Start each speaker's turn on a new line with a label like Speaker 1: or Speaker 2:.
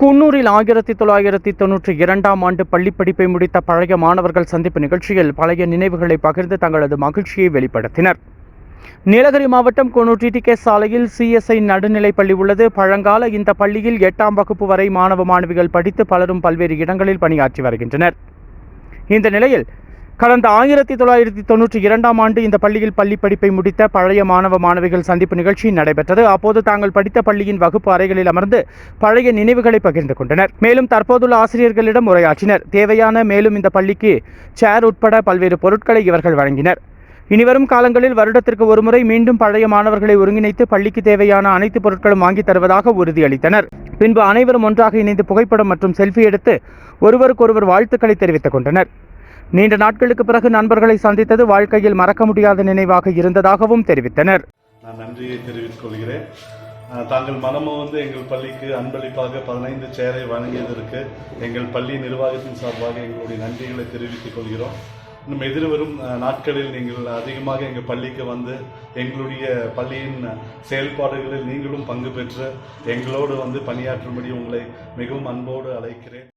Speaker 1: குன்னூரில் ஆயிரத்தி தொள்ளாயிரத்தி தொன்னூற்றி இரண்டாம் ஆண்டு பள்ளிப் படிப்பை முடித்த பழைய மாணவர்கள் சந்திப்பு நிகழ்ச்சியில் பழைய நினைவுகளை பகிர்ந்து தங்களது மகிழ்ச்சியை வெளிப்படுத்தினர். நீலகிரி மாவட்டம் குன்னூர் டிடிகே சாலையில் சிஎஸ்ஐ நடுநிலைப் பள்ளி உள்ளது. பழங்கால இந்த பள்ளியில் எட்டாம் வகுப்பு வரை மாணவ மாணவிகள் படித்து பலரும் பல்வேறு இடங்களில் பணியாற்றி வருகின்றனர். இந்த நிலையில் கடந்த ஆயிரத்தி தொள்ளாயிரத்தி தொன்னூற்றி இரண்டாம் ஆண்டு இந்த பள்ளியில் பள்ளி படிப்பை முடித்த பழைய மாணவ மாணவிகள் சந்திப்பு நிகழ்ச்சி நடைபெற்றது. அப்போது தாங்கள் படித்த பள்ளியின் வகுப்பு அறைகளில் அமர்ந்து பழைய நினைவுகளை பகிர்ந்து கொண்டனர். மேலும் தற்போதுள்ள ஆசிரியர்களிடம் உரையாற்றினர். தேவையான மேலும் இந்த பள்ளிக்கு சேர் உட்பட பல்வேறு பொருட்களை இவர்கள் வழங்கினர். இனிவரும் காலங்களில் வருடத்திற்கு ஒருமுறை மீண்டும் பழைய மாணவர்களை ஒருங்கிணைத்து பள்ளிக்கு தேவையான அனைத்து பொருட்களும் வாங்கி தருவதாக உறுதியளித்தனர். பின்பு அனைவரும் ஒன்றாக இணைந்து புகைப்படம் மற்றும் செல்ஃபி எடுத்து ஒருவருக்கொருவர் வாழ்த்துக்களை தெரிவித்துக் கொண்டனர். நீண்ட நாட்களுக்கு பிறகு நண்பர்களை சந்தித்தது வாழ்க்கையில் மறக்க முடியாத நினைவாக இருந்ததாகவும் தெரிவித்தனர்.
Speaker 2: நான் நன்றியை தெரிவித்துக் கொள்கிறேன். தாங்கள் மனமும் வந்து எங்கள் பள்ளிக்கு அன்பளிப்பாக பதினைந்து சேரை வழங்கியதற்கு எங்கள் பள்ளி நிர்வாகத்தின் சார்பாக எங்களுடைய நன்றிகளை தெரிவித்துக் கொள்கிறோம். இன்னும் எதிர்வரும் நாட்களில் நீங்கள் அதிகமாக எங்கள் பள்ளிக்கு வந்து எங்களுடைய பள்ளியின் செயல்பாடுகளில் நீங்களும் பங்கு பெற்று எங்களோடு வந்து பணியாற்றும்படி உங்களை மிகவும் அன்போடு அழைக்கிறேன்.